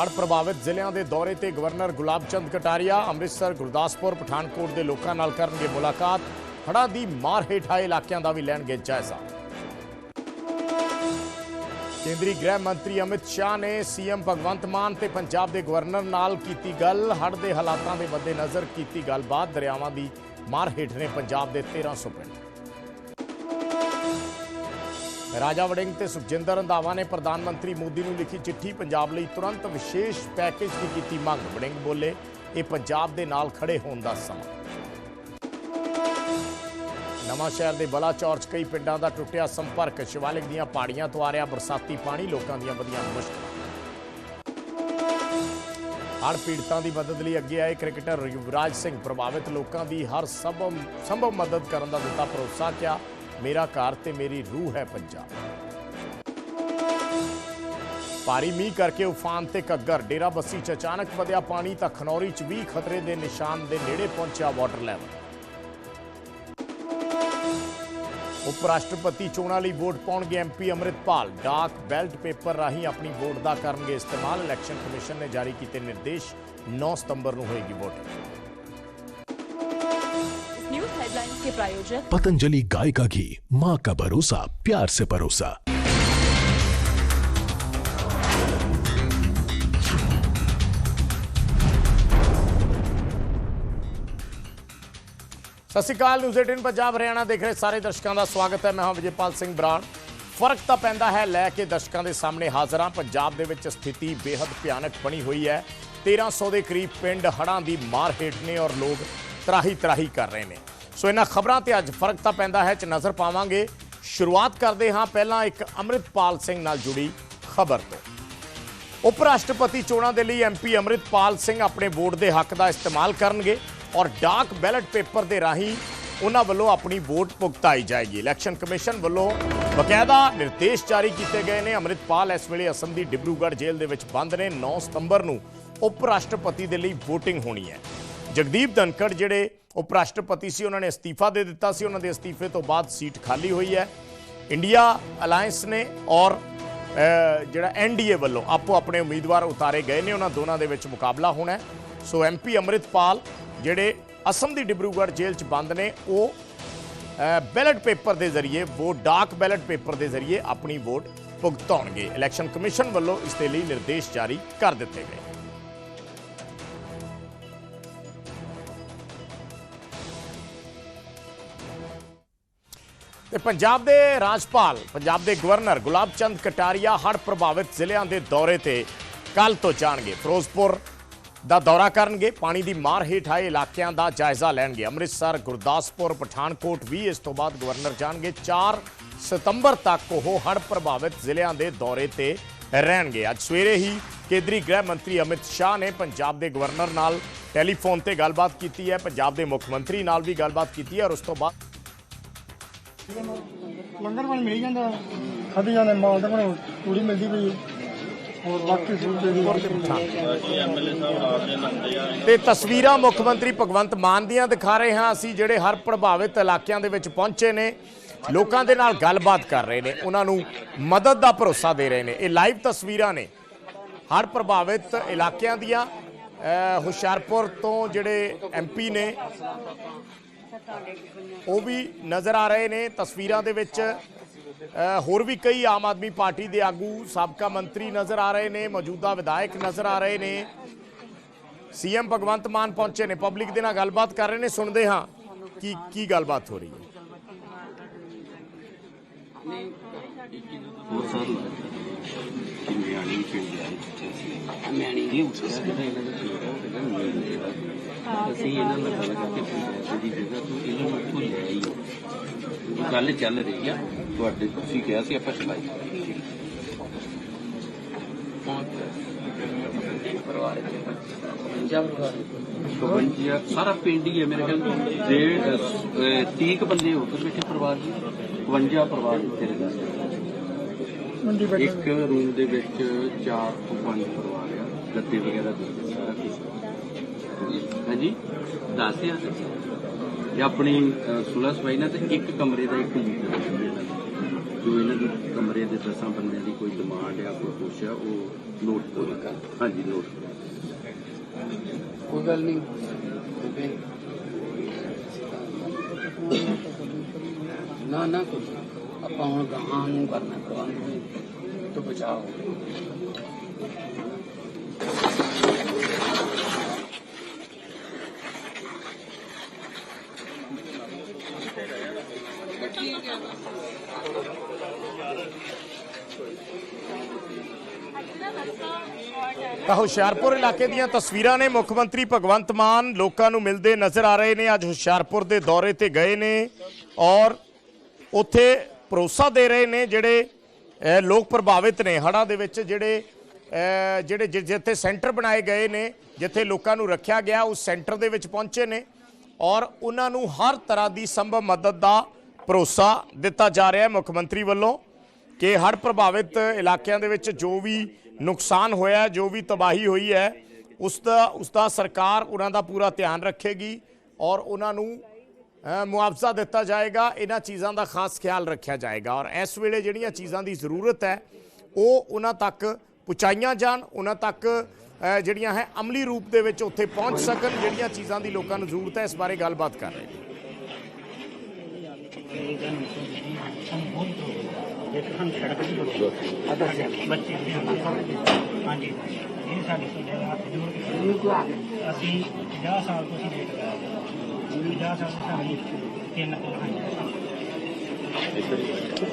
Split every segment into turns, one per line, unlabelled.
ਹੜ੍ਹ ਪ੍ਰਭਾਵਿਤ ਜ਼ਿਲ੍ਹਿਆਂ ਦੇ ਦੌਰੇ ਤੇ ਗਵਰਨਰ ਗੁਲਾਬ ਚੰਦ ਕਟਾਰੀਆ ਅੰਮ੍ਰਿਤਸਰ, ਗੁਰਦਾਸਪੁਰ, ਪਠਾਨਕੋਟ ਦੇ ਲੋਕਾਂ ਨਾਲ ਕਰਨਗੇ ਮੁਲਾਕਾਤ। ਹੜ੍ਹਾਂ ਦੀ ਮਾਰ ਹੇਠ ਆਏ ਇਲਾਕਿਆਂ ਦਾ ਵੀ ਲੈਣਗੇ ਜਾਇਜ਼ਾ। ਕੇਂਦਰੀ ਗ੍ਰਹਿ ਮੰਤਰੀ ਅਮਿਤ ਸ਼ਾਹ ਨੇ ਸੀਐਮ ਭਗਵੰਤ ਮਾਨ ਤੇ ਪੰਜਾਬ ਦੇ ਗਵਰਨਰ ਨਾਲ ਕੀਤੀ ਗੱਲ। ਹੜ੍ਹ ਦੇ ਹਾਲਾਤਾਂ ਦੇ ਮੱਦੇਨਜ਼ਰ ਕੀਤੀ ਗੱਲਬਾਤ। ਦਰਿਆਵਾਂ ਦੀ ਮਾਰ ਹੇਠ ਨੇ ਪੰਜਾਬ ਦੇ 1300 ਪਿੰਡ। ਰਾਜਾ ਵੜਿੰਗ ਤੇ ਸੁਖਜਿੰਦਰ ਰੰਧਾਵਾ ਨੇ ਪ੍ਰਧਾਨ ਮੰਤਰੀ ਮੋਦੀ ਨੂੰ ਲਿਖੀ ਚਿੱਠੀ ਪੰਜਾਬ ਲਈ ਤੁਰੰਤ ਵਿਸ਼ੇਸ਼ ਪੈਕੇਜ ਦੀ ਕੀਤੀ ਮੰਗ। ਵੜਿੰਗ ਬੋਲੇ, ਇਹ ਪੰਜਾਬ ਦੇ ਨਾਲ ਖੜੇ ਹੋਣ ਦਾ ਸਮਾਂ। ਨਵਾਂ ਸ਼ਹਿਰ ਦੇ ਬਲਾਚੌਰ 'ਚ ਕਈ ਪਿੰਡਾਂ ਦਾ ਟੁੱਟਿਆ ਸੰਪਰਕ। ਸ਼ਿਵਾਲਿਕ ਦੀਆਂ ਪਹਾੜੀਆਂ ਤੋਂ ਆ ਰਿਹਾ ਬਰਸਾਤੀ ਪਾਣੀ, ਲੋਕਾਂ ਦੀਆਂ ਵਧੀਆਂ ਮੁਸ਼ਕਲਾਂ। ਹੜ੍ਹ ਪੀੜਤਾਂ ਦੀ ਮਦਦ ਲਈ ਅੱਗੇ ਆਏ ਕ੍ਰਿਕਟਰ ਯੁਵਰਾਜ ਸਿੰਘ ਪ੍ਰਭਾਵਿਤ ਲੋਕਾਂ ਦੀ ਹਰ ਸੰਭਵ ਸੰਭਵ ਮਦਦ ਕਰਨ ਦਾ ਦਿੱਤਾ ਭਰੋਸਾ, ਕਿਹਾ ਮੇਰਾ ਘਰ ਤੇ ਮੇਰੀ ਰੂਹ ਹੈ ਪੰਜਾਬ ਭਾਰੀ ਮੀਂਹ ਕਰਕੇ ਉਫਾਨ ਤੇ ਘੱਗਰ, ਡੇਰਾ ਬੱਸੀ ਚ ਅਚਾਨਕ ਵਧਿਆ ਪਾਣੀ ਤਾਂ ਖਨੌਰੀ ਚ ਵੀ ਖਤਰੇ ਦੇ ਨਿਸ਼ਾਨ ਦੇ ਨੇੜੇ ਪਹੁੰਚਿਆ ਵਾਟਰ ਲੈਵਲ ਉਪ ਰਾਸ਼ਟਰਪਤੀ ਚੋਣਾਂ ਲਈ ਵੋਟ ਪਾਉਣਗੇ ਐਮਪੀ ਅੰਮ੍ਰਿਤਪਾਲ। ਡਾਕ ਬੈਲਟ ਪੇਪਰ ਰਾਹੀਂ ਆਪਣੀ ਵੋਟ ਦਾ ਕਰਨਗੇ ਇਸਤੇਮਾਲ। ਇਲੈਕਸ਼ਨ ਕਮਿਸ਼ਨ ਨੇ ਜਾਰੀ ਕੀਤੇ ਨਿਰਦੇਸ਼। 9 ਸਤੰਬਰ ਨੂੰ ਹੋਏਗੀ ਵੋਟਿੰਗ।
के प्रायोजक
पतंजलि गाय का घी माँ का भरोसा प्यार से भरोसा।
ਸਤਿ ਸ਼੍ਰੀ ਅਕਾਲ ਨਿਊਜ਼ 18 ਪੰਜਾਬ ਹਰਿਆਣਾ ਦੇਖ ਰਹੇ ਸਾਰੇ ਦਰਸ਼ਕਾਂ ਦਾ ਸਵਾਗਤ ਹੈ ਮੈਂ ਹਾਂ ਵਿਜੇਪਾਲ ਸਿੰਘ ਬਰਾੜ ਫ਼ਰਕ ਤਾਂ ਪੈਂਦਾ ਹੈ ਲੈ ਕੇ ਦਰਸ਼ਕਾਂ ਦੇ ਸਾਹਮਣੇ ਹਾਜ਼ਰਾਂ। ਪੰਜਾਬ ਦੇ ਵਿੱਚ ਸਥਿਤੀ ਬੇहद ਭਿਆਨਕ ਬਣੀ ਹੋਈ ਹੈ। 1300 ਦੇ ਕਰੀਬ ਪਿੰਡ ਹੜਾਂ ਦੀ ਮਾਰ ਹੇਠ ਨੇ ਔਰ ਲੋਕ ਤਰਾਹੀ ਤਰਾਹੀ ਕਰ ਰਹੇ ਨੇ। ਸੋ ਇਹਨਾਂ ਖਬਰਾਂ ਤੇ ਅੱਜ ਫ਼ਰਕ ਤਾਂ ਪੈਂਦਾ ਹੈ, ਚ ਨਜ਼ਰ ਪਾਵਾਂਗੇ। ਸ਼ੁਰੂਆਤ ਕਰਦੇ ਹਾਂ ਪਹਿਲਾਂ ਇੱਕ ਅੰਮ੍ਰਿਤਪਾਲ ਸਿੰਘ ਨਾਲ ਜੁੜੀ ਖਬਰ ਤੋਂ। ਉਪ ਰਾਸ਼ਟਰਪਤੀ ਚੋਣਾਂ ਦੇ ਲਈ ਐਮਪੀ ਅੰਮ੍ਰਿਤਪਾਲ ਸਿੰਘ ਆਪਣੇ ਵੋਟ ਦੇ ਹੱਕ ਦਾ ਇਸਤੇਮਾਲ ਕਰਨਗੇ ਔਰ ਡਾਕ ਬੈਲਟ ਪੇਪਰ ਦੇ ਰਾਹੀਂ ਉਹਨਾਂ ਵੱਲੋਂ ਆਪਣੀ ਵੋਟ ਭੁਗਤਾਈ ਜਾਏਗੀ। ਇਲੈਕਸ਼ਨ ਕਮਿਸ਼ਨ ਵੱਲੋਂ ਬਕਾਇਦਾ ਨਿਰਦੇਸ਼ ਜਾਰੀ ਕੀਤੇ ਗਏ ਨੇ। ਅੰਮ੍ਰਿਤਪਾਲ ਇਸ ਵੇਲੇ ਅਸਮ ਦੀ ਡਿਬਰੂਗੜ੍ਹ ਜੇਲ੍ਹ ਦੇ ਵਿੱਚ ਬੰਦ ਨੇ। 9 ਸਤੰਬਰ ਨੂੰ ਉਪ ਰਾਸ਼ਟਰਪਤੀ ਦੇ ਲਈ VOTING ਹੋਣੀ ਹੈ। ਜਗਦੀਪ ਧਨਖੜ ਜਿਹੜੇ ਉਪ ਰਾਸ਼ਟਰਪਤੀ ਸੀ ਉਹਨਾਂ ਨੇ ਅਸਤੀਫਾ ਦੇ ਦਿੱਤਾ ਸੀ। ਉਹਨਾਂ ਦੇ ਅਸਤੀਫੇ ਤੋਂ ਬਾਅਦ ਸੀਟ ਖਾਲੀ ਹੋਈ ਹੈ। ਇੰਡੀਆ ਅਲਾਈਅੰਸ ਨੇ ਔਰ ਅਹ, ਜਿਹੜਾ ਐਨਡੀਏ ਵੱਲੋਂ ਆਪੋ ਆਪਣੇ ਉਮੀਦਵਾਰ ਉਤਾਰੇ ਗਏ ਨੇ। ਉਹਨਾਂ ਦੋਨਾਂ ਦੇ ਵਿੱਚ ਮੁਕਾਬਲਾ ਹੋਣਾ ਹੈ। ਸੋ ਐਮਪੀ ਅੰਮ੍ਰਿਤਪਾਲ ਜਿਹੜੇ ਅਸਮ ਦੀ ਡਿਬਰੂਗੜ੍ਹ ਜੇਲ੍ਹ 'ਚ ਬੰਦ ਨੇ ਉਹ ਬੈਲਟ ਪੇਪਰ ਦੇ ਜ਼ਰੀਏ ਵੋਟ ਡਾਕ ਬੈਲਟ ਪੇਪਰ ਦੇ ਜ਼ਰੀਏ ਆਪਣੀ ਵੋਟ ਭੁਗਤਾਉਣਗੇ। ਇਲੈਕਸ਼ਨ ਕਮਿਸ਼ਨ ਵੱਲੋਂ ਇਸ ਦੇ ਲਈ ਨਿਰਦੇਸ਼ ਜਾਰੀ ਕਰ ਦਿੱਤੇ ਗਏ। ਤੇ ਪੰਜਾਬ ਦੇ ਰਾਜਪਾਲ, ਪੰਜਾਬ ਦੇ ਗਵਰਨਰ ਗੁਲਾਬ ਚੰਦ ਕਟਾਰੀਆ ਹੜ੍ਹ ਪ੍ਰਭਾਵਿਤ ਜ਼ਿਲ੍ਹਿਆਂ ਦੇ ਦੌਰੇ ਤੇ ਕੱਲ ਤੋਂ ਜਾਣਗੇ। ਫਿਰੋਜ਼ਪੁਰ ਦਾ ਦੌਰਾ ਕਰਨਗੇ, ਪਾਣੀ ਦੀ ਮਾਰ ਹੇਠ ਆਏ ਇਲਾਕਿਆਂ ਦਾ ਜਾਇਜ਼ਾ ਲੈਣਗੇ। ਅੰਮ੍ਰਿਤਸਰ, ਗੁਰਦਾਸਪੁਰ, ਪਠਾਨਕੋਟ ਵੀ ਇਸ ਤੋਂ ਬਾਅਦ ਗਵਰਨਰ ਜਾਣਗੇ। 4 ਸਤੰਬਰ ਤੱਕ ਉਹ ਹੜ੍ਹ ਪ੍ਰਭਾਵਿਤ ਜ਼ਿਲ੍ਹਿਆਂ ਦੇ ਦੌਰੇ ਤੇ ਰਹਿਣਗੇ। ਅੱਜ ਸਵੇਰੇ ਹੀ ਕੇਂਦਰੀ ਗ੍ਰਹਿ ਮੰਤਰੀ ਅਮਿਤ ਸ਼ਾਹ ਨੇ ਪੰਜਾਬ ਦੇ ਗਵਰਨਰ ਨਾਲ ਟੈਲੀਫੋਨ ਤੇ ਗੱਲਬਾਤ ਕੀਤੀ ਹੈ। ਪੰਜਾਬ ਦੇ ਮੁੱਖ ਮੰਤਰੀ ਨਾਲ ਵੀ ਗੱਲਬਾਤ ਕੀਤੀ ਹੈ ਔਰ ਉਸ ਤੋਂ ਬਾਅਦ
ਲੰਗਰ ਪਾਣੀ ਮਿਲ ਜਾਂਦਾ ਖਾਧੀ ਜਾਂਦੇ ਮਾਲ ਦਾ ਬਣੇ ਪੂਰੀ ਮਿਲਦੀ ਪਈ ਹੋਰ ਬਾਕੀ ਸੂਟ ਦੇ
ਤੇ ਤਸਵੀਰਾਂ ਮੁੱਖ ਮੰਤਰੀ ਭਗਵੰਤ ਮਾਨ ਦੀਆਂ ਦਿਖਾ ਰਹੇ ਹਾਂ। ਅਸੀਂ ਜਿਹੜੇ ਹਰ ਪ੍ਰਭਾਵਿਤ ਇਲਾਕਿਆਂ ਦੇ ਵਿੱਚ ਪਹੁੰਚੇ ਨੇ, ਲੋਕਾਂ ਦੇ ਨਾਲ ਗੱਲਬਾਤ ਕਰ ਰਹੇ ਨੇ, ਉਹਨਾਂ ਨੂੰ ਮਦਦ ਦਾ ਭਰੋਸਾ ਦੇ ਰਹੇ ਨੇ। ਇਹ ਲਾਈਵ ਤਸਵੀਰਾਂ ਨੇ ਹਰ ਪ੍ਰਭਾਵਿਤ ਇਲਾਕਿਆਂ ਦੀਆਂ। ਹੁਸ਼ਿਆਰਪੁਰ ਤੋਂ ਜਿਹੜੇ ਐਮਪੀ ਨੇ ਉਹ ਵੀ ਨਜ਼ਰ ਆ ਰਹੇ ਨੇ। ਤਸਵੀਰਾਂ ਦੇ ਵਿੱਚ ਹੋਰ ਵੀ ਕਈ ਆਮ ਆਦਮੀ ਪਾਰਟੀ ਦੇ ਆਗੂ, ਸਾਬਕਾ ਮੰਤਰੀ ਨਜ਼ਰ ਆ ਰਹੇ ਨੇ, ਮੌਜੂਦਾ ਵਿਧਾਇਕ ਨਜ਼ਰ ਆ ਰਹੇ ਨੇ। ਸੀਐਮ ਭਗਵੰਤ ਮਾਨ ਪਹੁੰਚੇ ਨੇ। ਪਬਲਿਕ ਦੇ ਨਾਲ ਗੱਲਬਾਤ ਕਰ ਰਹੇ ਨੇ, ਸੁਣਦੇ ਹਾਂ ਕੀ ਕੀ ਗੱਲਬਾਤ ਹੋ ਰਹੀ ਹੈ।
ਅਸੀਂ ਇਹਨਾਂ ਨਾਲ ਗੱਲ ਕਰਕੇ ਪੰਜਾਬ ਦੀ ਜਗ੍ਹਾ ਤੋਂ ਇਹਨਾਂ ਨੂੰ ਉੱਥੋਂ ਲੈ ਆਈ ਗੱਲ ਚੱਲ ਰਹੀ ਆ ਤੁਹਾਡੇ ਤੁਸੀਂ ਕਿਹਾ ਸੀ ਆਪਾਂ ਚਲਾਈ। ਪਰਿਵਾਰ ਸਾਰਾ ਪਿੰਡ ਹੀ ਹੈ ਮੇਰੇ ਖਿਆਲ ਦੇ 30 ਕੁ ਬੰਦੇ ਹੋ ਗਏ ਬੈਠੇ ਪਰਿਵਾਰ ਜੀ 52 ਪਰਿਵਾਰ ਤੇਰੇ ਦਾ
ਮੰਡੀ ਬੈਠੇ
ਇੱਕ ਰੂਮ ਦੇ ਵਿੱਚ ਚਾਰ ਤੋਂ ਪੰਜ ਪਰਿਵਾਰ ਆ ਗੱਦੇ ਵਗੈਰਾ ਦੇ। ਦਿੱਤੇ, ਸਾਰਾ ਕੁਝ ਹਾਂਜੀ ਦੱਸਿਆ ਆਪਣੀ ਅਹ, ਸੁਲਹ ਸਫ਼ਾਈ ਨਾਲ ਤੇ ਇੱਕ ਕਮਰੇ ਦਾ ਇੱਕ ਜੋ ਇਹਨਾਂ ਦੀ ਕਮਰੇ ਦੇ ਦਸਾਂ ਬੰਦਿਆਂ ਦੀ ਕੋਈ ਡਿਮਾਂਡ ਆ ਕੋਈ ਕੁਛ ਆ ਉਹ ਨੋਟ ਕਰ ਹਾਂਜੀ ਨੋਟ
ਕੋਈ ਗੱਲ ਨਹੀਂ। ਨਾ ਨਾ ਕੁਛ ਆਪਾਂ ਹੁਣ ਗਾਹਾਂ ਨੂੰ ਕਰਨਾ ਪ੍ਰਬੰਧ ਤੋਂ ਬਚਾਓ
ਤਾਂ ਹੁਸ਼ਿਆਰਪੁਰ ਇਲਾਕੇ ਦੀਆਂ ਤਸਵੀਰਾਂ ਨੇ ਮੁੱਖ ਮੰਤਰੀ ਭਗਵੰਤ ਮਾਨ ਲੋਕਾਂ ਨੂੰ ਮਿਲਦੇ ਨਜ਼ਰ ਆ ਰਹੇ ਨੇ। ਅੱਜ ਹੁਸ਼ਿਆਰਪੁਰ ਦੇ ਦੌਰੇ ਤੇ ਗਏ ਨੇ ਔਰ ਉੱਥੇ ਭਰੋਸਾ ਦੇ ਰਹੇ ਨੇ ਜਿਹੜੇ ਲੋਕ ਪ੍ਰਭਾਵਿਤ ਨੇ ਹੜ੍ਹਾਂ ਦੇ ਵਿੱਚ ਜਿਹੜੇ ਜਿਹੜੇ ਜਿ- ਜਿੱਥੇ ਸੈਂਟਰ ਬਣਾਏ ਗਏ ਨੇ, ਜਿੱਥੇ ਲੋਕਾਂ ਨੂੰ ਰੱਖਿਆ ਗਿਆ, ਉਸ ਸੈਂਟਰ ਦੇ ਵਿੱਚ ਪਹੁੰਚੇ ਨੇ ਔਰ ਉਹਨਾਂ ਨੂੰ ਹਰ ਤਰ੍ਹਾਂ ਦੀ ਸੰਭਵ ਮਦਦ ਦਾ ਭਰੋਸਾ ਦਿੱਤਾ ਜਾ ਰਿਹਾ ਹੈ ਮੁੱਖ ਮੰਤਰੀ ਵੱਲੋਂ ਕਿ ਹੜ੍ਹ ਪ੍ਰਭਾਵਿਤ ਇਲਾਕਿਆਂ ਦੇ ਵਿੱਚ ਜੋ ਵੀ ਨੁਕਸਾਨ ਹੋਇਆ ਜੋ ਵੀ ਤਬਾਹੀ ਹੋਈ ਹੈ, ਉਸ ਦਾ ਉਸ ਦਾ ਸਰਕਾਰ ਉਹਨਾਂ ਦਾ ਪੂਰਾ ਧਿਆਨ ਰੱਖੇਗੀ ਔਰ ਉਹਨਾਂ ਨੂੰ ਮੁਆਵਜ਼ਾ ਦਿੱਤਾ ਜਾਏਗਾ, ਇਹਨਾਂ ਚੀਜ਼ਾਂ ਦਾ ਖਾਸ ਖਿਆਲ ਰੱਖਿਆ ਜਾਏਗਾ ਔਰ ਇਸ ਵੇਲੇ ਜਿਹੜੀਆਂ ਚੀਜ਼ਾਂ ਦੀ ਜ਼ਰੂਰਤ ਹੈ, ਉਹ ਉਹਨਾਂ ਤੱਕ ਪਹੁੰਚਾਈਆਂ ਜਾਣ, ਉਹਨਾਂ ਤੱਕ ਜਿਹੜੀਆਂ ਹੈ ਅਮਲੀ ਰੂਪ ਦੇ ਵਿੱਚ ਉੱਥੇ ਪਹੁੰਚ ਸਕਣ, ਜਿਹੜੀਆਂ ਚੀਜ਼ਾਂ ਦੀ ਲੋਕਾਂ ਨੂੰ ਜ਼ਰੂਰਤ ਹੈ, ਇਸ ਬਾਰੇ ਗੱਲਬਾਤ ਕਰ ਰਹੇ ਨੇ।
ਹਾਂਜੀ ਇਹ ਸਾਡੀ ਤੁਹਾਡੇ ਹੱਥ ਜੋੜ ਕੇ ਅਸੀਂ 50 ਸਾਲ ਤੋਂ ਅਸੀਂ ਵੇਟ ਕਰ ਰਹੇ ਹਾਂ। 50 ਸਾਲ ਤੋਂ ਸਾਡੀ ਤਿੰਨ ਹਾਂਜੀ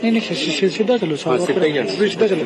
ਨਹੀਂ ਨਹੀਂ ਸਿੱਧਾ ਚਲੋ ਸਾਹ ਸਿੱਧਾ ਹੀ ਜਾਣਾ। ਸਿੱਧਾ ਚਲੋ।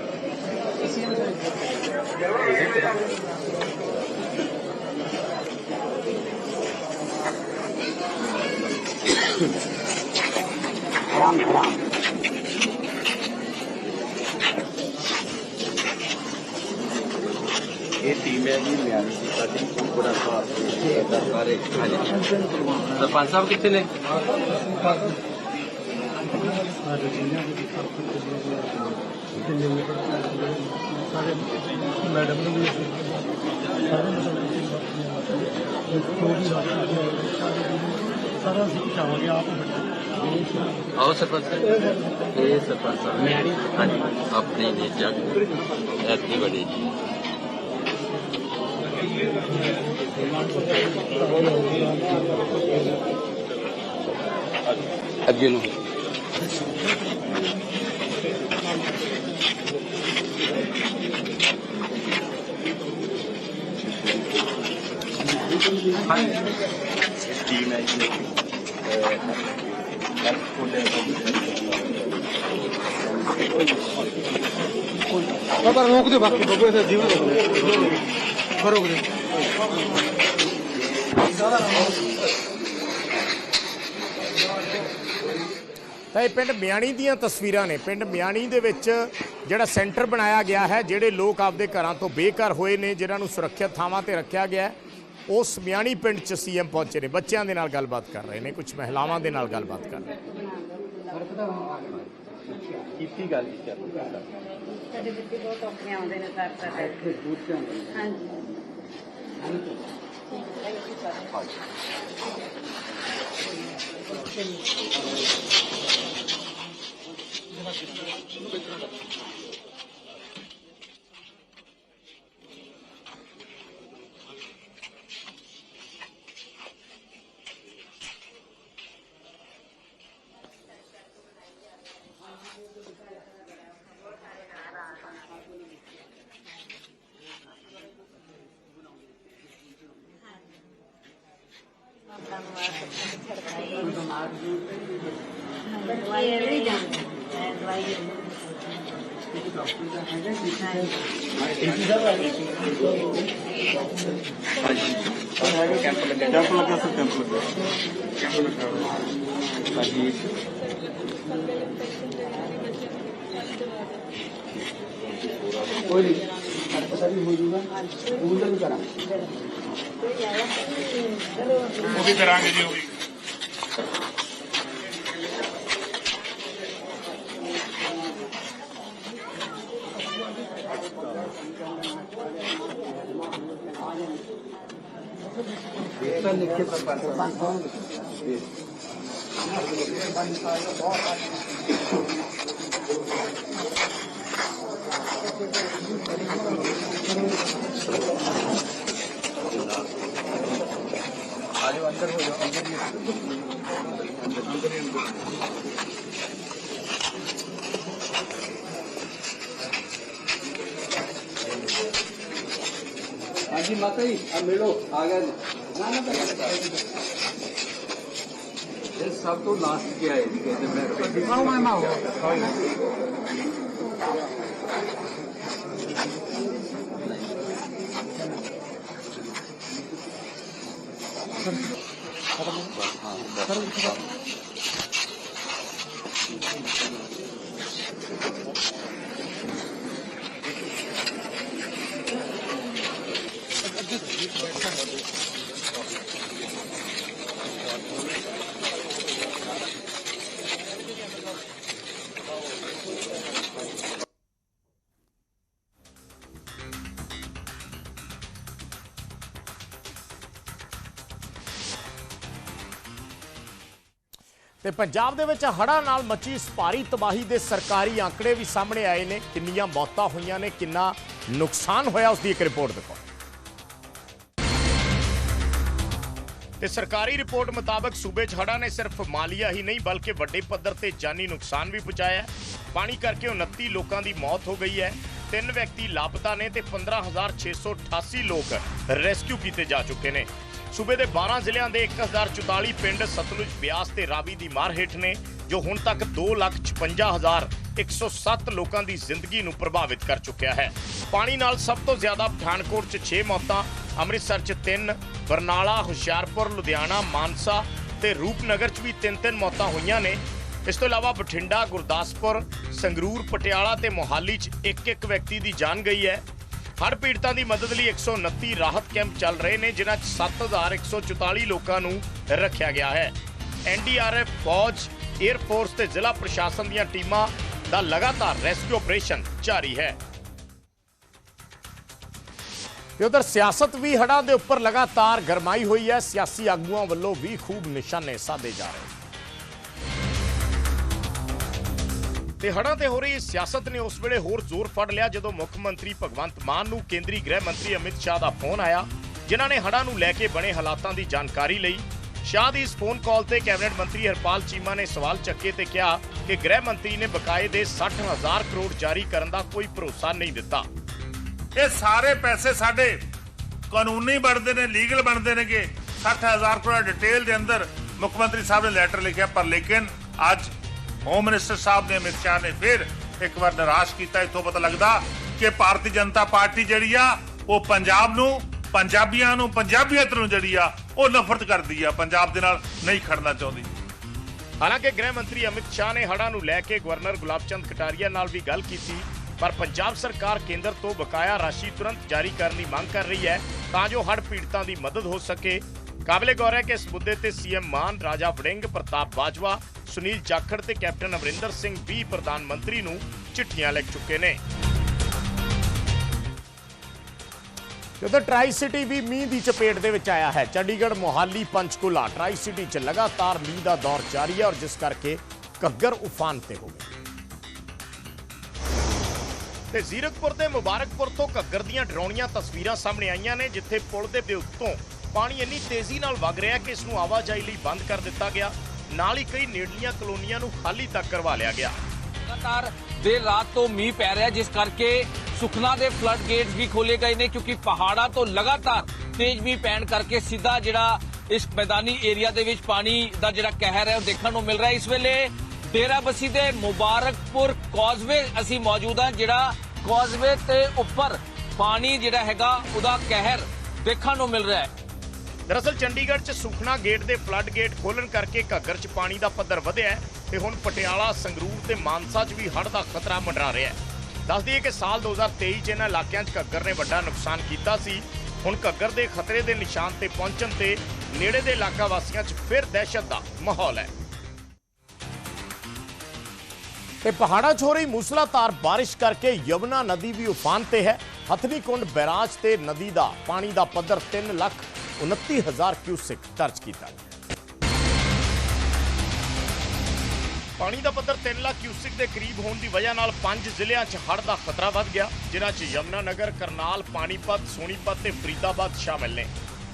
ਇਹ ਟੀਮ ਹੈ ਜੀ ਮਿਆਨ ਦੀ ਸਾਡੀ ਬੜਾ ਖਾਸ ਸਾਰੇ ਹਾਂਜੀ ਸਰਪੰਚ ਸਾਹਿਬ ਕਿੱਥੇ ਨੇ?
ਮੈਡਮ ਨੂੰ ਵੀ ਸਾਰਾ ਅਸੀਂ ਚਾਹਾਂਗੇ ਆਪ
ਆਓ ਸਰਪੰਚ ਸਾਹਿਬ। ਇਹ ਸਰਪੰਚ ਸਾਹਿਬ। ਮਿਆਣੀ ਹਾਂਜੀ ਆਪਣੇ ਨੇ ਜੱਗ। ਐਤੀ ਬੜੀ ਜੀ।
ਅੱਗੇ ਨੂੰ
ਟੀਮ ਹੈ ਜੀ
ਬਾਬਾ ਰੋਕ ਦੇ ਬਾਕੀ ਬੱਬੂ ਇਥੇ ਜੀਵਨ ਰੋਕ ਦੇ
ਤਾਂ ਇਹ ਪਿੰਡ ਮਿਆਣੀ ਦੀਆਂ ਤਸਵੀਰਾਂ ਨੇ। ਪਿੰਡ ਮਿਆਣੀ ਦੇ ਵਿੱਚ ਜਿਹੜਾ ਸੈਂਟਰ ਬਣਾਇਆ ਗਿਆ ਹੈ, ਜਿਹੜੇ ਲੋਕ ਆਪਦੇ ਘਰਾਂ ਤੋਂ ਬੇਘਰ ਹੋਏ ਨੇ, ਜਿਨ੍ਹਾਂ ਨੂੰ ਸੁਰੱਖਿਅਤ ਥਾਵਾਂ ਤੇ ਰੱਖਿਆ ਗਿਆ ਹੈ। ਉਸ ਮਿਆਣੀ ਪਿੰਡ 'ਚ ਸੀਐਮ ਪਹੁੰਚੇ ਨੇ ਬੱਚਿਆਂ ਦੇ ਨਾਲ ਗੱਲਬਾਤ ਕਰ ਰਹੇ ਨੇ ਕੁਝ ਮਹਿਲਾਵਾਂ ਦੇ ਨਾਲ ਗੱਲਬਾਤ ਕਰ ਰਹੇ ਨੇ।
ਕੀਤੀ ਗੱਲ
ਸਾਡੇ ਬੱਚੇ ਬਹੁਤ ਔਖੇ ਆਉਂਦੇ ਨੇ ਸਰ ਸਾਡੇ ਹਾਂਜੀ। ਦਵਾਈ ਲੈ ਜਾਂਦੇ ਹੈਗਾ
ਕੈਂਪ ਲੱਗਾ
ਸਰ ਕੈਂਪ ਲੱਗਾ ਕੈਂਪ ਲੱਗਾ ਬਾਕੀ
ਕੋਈ ਨਹੀਂ ਪਤਾ ਵੀ ਹੋ ਜੂਗਾ ਉਹਨਾਂ ਨੂੰ ਕਰਾਂਗੇ
ਉਹ ਵੀ ਕਰਾਂਗੇ
ਜੀ, ਉਹ ਵੀ। ਹਾਂਜੀ ਮਾਤਾ ਜੀ ਆ ਮਿਲੋ ਆ ਗਏ ਇਹ ਸਭ ਤੋਂ ਲਾਸਟ ਕੀ ਆਏ ਜੀ ਕਹਿੰਦੇ ਮੈਂ ਆਉ ਮੈਂ ਨਾ
ਤੇ ਪੰਜਾਬ ਦੇ ਵਿੱਚ ਹੜ੍ਹਾਂ ਨਾਲ ਮਚੀ ਇਸ ਭਾਰੀ ਤਬਾਹੀ ਦੇ ਸਰਕਾਰੀ ਆંકੜੇ ਵੀ ਸਾਹਮਣੇ ਆਏ ਨੇ। ਕਿੰਨੀਆਂ ਮੌਤਾਂ ਹੋਈਆਂ ਨੇ, ਕਿੰਨਾ ਨੁਕਸਾਨ ਹੋਇਆ, ਉਸ ਦੀ ਇੱਕ ਰਿਪੋਰਟ ਦੇਖੋ ਤੇ ਸਰਕਾਰੀ ਰਿਪੋਰਟ ਮੁਤਾਬਕ ਸੂਬੇ 'ਚ ਹੜ੍ਹਾਂ ਨੇ ਸਿਰਫ ਮਾਲੀਆ ਹੀ ਨਹੀਂ, ਬਲਕਿ ਵੱਡੇ ਪੱਧਰ ਤੇ ਜਾਨੀ ਨੁਕਸਾਨ ਵੀ ਪਹੁੰਚਾਇਆ ਪਾਣੀ ਕਰਕੇ 29 ਲੋਕਾਂ ਦੀ ਮੌਤ ਹੋ ਗਈ ਹੈ। ਤਿੰਨ ਵਿਅਕਤੀ ਲਾਪਤਾ ਨੇ ਤੇ 15688 ਲੋਕ ਰੈਸਕਿਊ ਕੀਤੇ ਜਾ ਚੁੱਕੇ ਨੇ। ਸੂਬੇ ਦੇ 12 ਜ਼ਿਲ੍ਹਿਆਂ ਦੇ 1044 ਪਿੰਡ ਸਤਲੁਜ ਬਿਆਸ ਤੇ ਰਾਵੀ ਦੀ ਮਾਰ ਹੇਠ ਨੇ, ਜੋ ਹੁਣ ਤੱਕ 256107 ਲੋਕਾਂ ਦੀ ਜ਼ਿੰਦਗੀ ਨੂੰ ਪ੍ਰਭਾਵਿਤ ਕਰ ਚੁੱਕਿਆ ਹੈ। ਪਾਣੀ ਨਾਲ ਸਭ ਤੋਂ ਜ਼ਿਆਦਾ ਪਠਾਨਕੋਟ 'ਚ 6 ਮੌਤਾਂ, ਅੰਮ੍ਰਿਤਸਰ 'ਚ 3 ਬਰਨਾਲਾ, ਹੁਸ਼ਿਆਰਪੁਰ, ਲੁਧਿਆਣਾ, ਮਾਨਸਾ ਤੇ ਰੂਪਨਗਰ 'ਚ ਵੀ 3-3 ਮੌਤਾਂ ਹੋਈਆਂ ਨੇ। ਇਸ ਤੋਂ ਇਲਾਵਾ ਬਠਿੰਡਾ, ਗੁਰਦਾਸਪੁਰ, ਸੰਗਰੂਰ, ਪਟਿਆਲਾ ਤੇ ਮੋਹਾਲੀ 'ਚ ਇੱਕ ਇੱਕ ਵਿਅਕਤੀ ਦੀ ਜਾਨ ਗਈ ਹੈ। ਹੜ੍ਹ ਪੀੜਤਾਂ ਦੀ ਮਦਦ ਲਈ 129 ਰਾਹਤ ਕੈਂਪ ਚੱਲ ਰਹੇ ਨੇ, ਜਿਨ੍ਹਾਂ 'ਚ 7144 ਲੋਕਾਂ ਨੂੰ ਰੱਖਿਆ ਗਿਆ ਹੈ। ਐਨਡੀਆਰਐਫ ਫੌਜ 에ਅਰ ਫੋਰਸ ਤੇ ਜ਼ਿਲ੍ਹਾ ਪ੍ਰਸ਼ਾਸਨ ਦੀਆਂ ਟੀਮਾਂ ਦਾ ਲਗਾਤਾਰ ਰੈਸਕਿਊ ਆਪਰੇਸ਼ਨ ਜਾਰੀ ਹੈ। ਤੇ ਉਧਰ ਸਿਆਸਤ ਵੀ ਹੜ੍ਹਾਂ ਦੇ ਉੱਪਰ ਲਗਾਤਾਰ ਗਰਮਾਈ ਹੋਈ ਹੈ। ਸਿਆਸੀ ਆਗੂਆਂ ਵੱਲੋਂ ਵੀ ਖੂਬ ਨਿਸ਼ਾਨੇ ਸਾਧੇ ਜਾ ਰਹੇ ਤੇ ਹੜ੍ਹਾਂ ਤੇ ਹੋ ਰਹੀ ਸਿਆਸਤ ਨੇ ਉਸ ਵੇਲੇ ਹੋਰ ਜ਼ੋਰ ਫੜ ਲਿਆ ਜਦੋਂ ਮੁੱਖ ਮੰਤਰੀ ਭਗਵੰਤ ਮਾਨ ਨੂੰ ਕੇਂਦਰੀ ਗ੍ਰਹਿ ਮੰਤਰੀ ਅਮਿਤ ਸ਼ਾਹ ਦਾ ਫੋਨ ਆਇਆ, ਜਿਨ੍ਹਾਂ ਨੇ ਹੜ੍ਹਾਂ ਨੂੰ ਲੈ ਕੇ ਬਣੇ ਹਾਲਾਤਾਂ ਦੀ ਜਾਣਕਾਰੀ ਲਈ। ਸ਼ਾਹ ਦੀ ਇਸ ਫੋਨ ਕਾਲ ਤੇ ਕੈਬਨਿਟ ਮੰਤਰੀ ਹਰਪਾਲ ਚੀਮਾ ਨੇ ਸਵਾਲ ਚੱਕੇ ਤੇ ਕਿਹਾ ਕਿ ਗ੍ਰਹਿ ਮੰਤਰੀ ਨੇ ਬਕਾਏ ਦੇ 60000 ਕਰੋੜ ਜਾਰੀ ਕਰਨ ਦਾ ਕੋਈ ਭਰੋਸਾ ਨਹੀਂ ਦਿੱਤਾ।
ਇਹ ਸਾਰੇ ਪੈਸੇ ਸਾਡੇ ਕਾਨੂੰਨੀ ਬਣਦੇ ਨੇ, ਲੀਗਲ ਬਣਦੇ ਨੇਗੇ। 60000 ਕਰੋੜ ਡਿਟੇਲ ਦੇ ਅੰਦਰ ਮੁੱਖ ਮੰਤਰੀ ਸਾਹਿਬ ਨੇ ਲੈਟਰ ਲਿਖਿਆ, ਪਰ ਲੇਕਿਨ ਅੱਜ ਹੋਮ ਮਿਨਿਸਟਰ ਸਾਹਿਬ ਨੇ ਅਮਿਤ ਸ਼ਾਹ ਨੇ ਫਿਰ ਇੱਕ ਵਾਰ ਨਿਰਾਸ਼ ਕੀਤਾ। ਇਥੋਂ ਪਤਾ ਲੱਗਦਾ ਕਿ ਭਾਰਤੀ ਜਨਤਾ ਪਾਰਟੀ ਜਿਹੜੀ ਆ, ਉਹ ਪੰਜਾਬ ਨੂੰ, ਪੰਜਾਬੀਆਂ ਨੂੰ, ਪੰਜਾਬੀਅਤ ਨੂੰ ਜਿਹੜੀ ਆ, ਉਹ ਨਫ਼ਰਤ ਕਰਦੀ ਆ। ਪੰਜਾਬ ਦੇ ਨਾਲ ਨਹੀਂ ਖੜਨਾ ਚਾਹੁੰਦੀ।
ਹਾਲਾਂਕਿ ਗ੍ਰਹਿ ਮੰਤਰੀ ਅਮਿਤ ਸ਼ਾਹ ਨੇ ਹੜ੍ਹਾਂ ਨੂੰ ਲੈ ਕੇ ਗਵਰਨਰ ਗੁਲਾਬ ਚੰਦ ਕਟਾਰੀਆ ਨਾਲ ਵੀ ਗੱਲ ਕੀਤੀ, ਪਰ ਪੰਜਾਬ ਸਰਕਾਰ ਕੇਂਦਰ ਤੋਂ ਬਕਾਇਆ ਰਾਸ਼ੀ ਤੁਰੰਤ ਜਾਰੀ ਕਰਨ ਦੀ ਮੰਗ ਕਰ ਰਹੀ ਹੈ ਤਾਂ ਜੋ ਹੜ੍ਹ ਪੀੜਤਾਂ ਦੀ ਮਦਦ ਹੋ ਸਕੇ। ਕਾਬਲੇ ਗੌਰ ਹੈ ਕਿ ਇਸ ਮੁੱਦੇ ਤੇ ਸੀਐਮ ਮਾਨ ਰਾਜਾ ਵੜਿੰਗ ਪ੍ਰਤਾਪ ਬਾਜਵਾ ਸੁਨੀਲ ਜਾਖੜ ਤੇ ਕੈਪਟਨ ਅਮਰਿੰਦਰ ਸਿੰਘ ਵੀ ਪ੍ਰਧਾਨ ਮੰਤਰੀ ਨੂੰ ਚਿੱਠੀਆਂ ਲਿਖ ਚੁੱਕੇ ਨੇ। ਜਦੋਂ ਟਰਾਈ ਸਿਟੀ ਵੀ ਮੀਂਹ ਦੀ ਚਪੇਟ ਦੇ ਵਿੱਚ ਆਇਆ ਹੈ ਚੰਡੀਗੜ੍ਹ ਮੋਹਾਲੀ ਪੰਚਕੂਲਾ ਟਰਾਈ ਸਿਟੀ 'ਚ ਲਗਾਤਾਰ ਮੀਂਹ ਦਾ ਦੌਰ ਜਾਰੀ ਹੈ ਔਰ ਜਿਸ ਕਰਕੇ ਘੱਗਰ ਉਫਾਨ ਤੇ ਹੋ ਗਏ। ਤੇ ਜ਼ੀਰਕਪੁਰ ਤੇ ਮੁਬਾਰਕਪੁਰ ਤੋਂ ਘੱਗਰ ਦੀਆਂ ਡਰਾਉਣੀਆਂ ਤਸਵੀਰਾਂ ਸਾਹਮਣੇ ਆਈਆਂ ਨੇ ਜਿੱਥੇ ਪੁਲ ਦੇ ਦੇ ਉੱਤੋਂ ਪਾਣੀ ਇੰਨੀ ਤੇਜ਼ੀ ਨਾਲ ਵਗ ਰਿਹਾ ਕਿ ਇਸ ਨੂੰ ਆਵਾਜਾਈ ਲਈ ਬੰਦ ਕਰ ਦਿੱਤਾ ਗਿਆ। ਨਾਲ ਹੀ ਕਈ ਨੇੜਲੀਆਂ ਕਲੋਨੀਆਂ ਨੂੰ ਖਾਲੀ ਤੱਕ ਕਰਵਾ ਲਿਆ ਗਿਆ।
ਲਗਾਤਾਰ ਦੇਰ ਰਾਤ ਤੋਂ ਮੀਂਹ ਪੈ ਰਿਹਾ ਜਿਸ ਕਰਕੇ ਸੁਖਨਾ ਦੇ ਫਲੱਡ ਗੇਟਸ ਵੀ ਖੋਲੇ ਗਏ ਨੇ, ਕਿਉਂਕਿ ਪਹਾੜਾਂ ਤੋਂ ਲਗਾਤਾਰ ਤੇਜ਼ ਮੀਂਹ ਪੈਣ ਕਰਕੇ ਸਿੱਧਾ ਜਿਹੜਾ ਇਸ ਮੈਦਾਨੀ ਏਰੀਆ ਦੇ ਵਿੱਚ ਪਾਣੀ ਦਾ ਜਿਹੜਾ ਕਹਿਰ ਹੈ, ਉਹ ਦੇਖਣ ਨੂੰ ਮਿਲ ਰਿਹਾ ਇਸ ਵੇਲੇ ਡੇਰਾਬੱਸੀ ਦੇ ਮੁਬਾਰਕਪੁਰ ਕੌਜ਼ਵੇ ਅਸੀਂ ਮੌਜੂਦ ਹਾਂ, ਜਿਹੜਾ ਕੌਜ਼ਵੇ ਤੇ ਉੱਪਰ ਪਾਣੀ ਜਿਹੜਾ ਹੈਗਾ, ਉਹਦਾ ਕਹਿਰ ਦੇਖਣ ਨੂੰ ਮਿਲ ਰਿਹਾ ਹੈ।
ਦਰਅਸਲ ਚੰਡੀਗੜ੍ਹ 'ਚ ਸੁਖਨਾ ਗੇਟ ਦੇ ਫਲੱਡ ਗੇਟ ਖੋਲਣ ਕਰਕੇ ਘੱਗਰ 'ਚ ਪਾਣੀ ਦਾ ਪੱਧਰ ਵਧਿਆ ਹੈ ਤੇ ਹੁਣ ਪਟਿਆਲਾ, ਸੰਗਰੂਰ ਤੇ ਮਾਨਸਾ 'ਚ ਵੀ ਹੜ੍ਹ ਦਾ ਖਤਰਾ ਮੰਡਰਾ ਰਿਹਾ ਹੈ। ਦੱਸ ਦਈਏ ਕਿ ਸਾਲ 2023 'ਚ ਇਹਨਾਂ ਇਲਾਕਿਆਂ 'ਚ ਘੱਗਰ ਨੇ ਵੱਡਾ ਨੁਕਸਾਨ ਕੀਤਾ ਸੀ। ਹੁਣ ਘੱਗਰ ਦੇ ਖਤਰੇ ਦੇ ਨਿਸ਼ਾਨ ਤੇ ਪਹੁੰਚਣ ਤੇ ਨੇੜੇ ਦੇ ਇਲਾਕਾ ਵਾਸੀਆਂ 'ਚ ਫਿਰ ਦਹਿਸ਼ਤ ਦਾ ਮਾਹੌਲ ਹੈ। ਤੇ ਪਹਾੜਾਂ 'ਚ ਹੋ ਰਹੀ ਮੂਸਲਾਧਾਰ ਬਾਰਿਸ਼ ਕਰਕੇ ਯਮੁਨਾ ਨਦੀ ਵੀ ਉਫਾਨ ਤੇ ਹੈ। ਹਥਨੀ ਕੁੰਡ ਬੈਰਾਜ ਤੇ ਨਦੀ ਦਾ ਪਾਣੀ ਦਾ ਪੱਧਰ 3 ਲੱਖ 29000 ਕਿਊਸਿਕ ਦਰਜ ਕੀਤਾ। ਪਾਣੀ ਦਾ ਪੱਧਰ 3 ਲੱਖ ਕਿਊਸਿਕ ਦੇ ਕਰੀਬ ਹੋਣ ਦੀ ਵਜ੍ਹਾ ਨਾਲ ਪੰਜ ਜ਼ਿਲ੍ਹਿਆਂ 'ਚ ਹੜ੍ਹ ਦਾ ਖਤਰਾ ਵੱਧ ਗਿਆ ਜਿਨ੍ਹਾਂ 'ਚ ਯਮਨਾ ਨਗਰ, ਕਰਨਾਲ, ਪਾਣੀਪਤ, ਸੋਨੀਪਤ ਤੇ ਫਰੀਦਾਬਾਦ ਸ਼ਾਮਲ ਨੇ।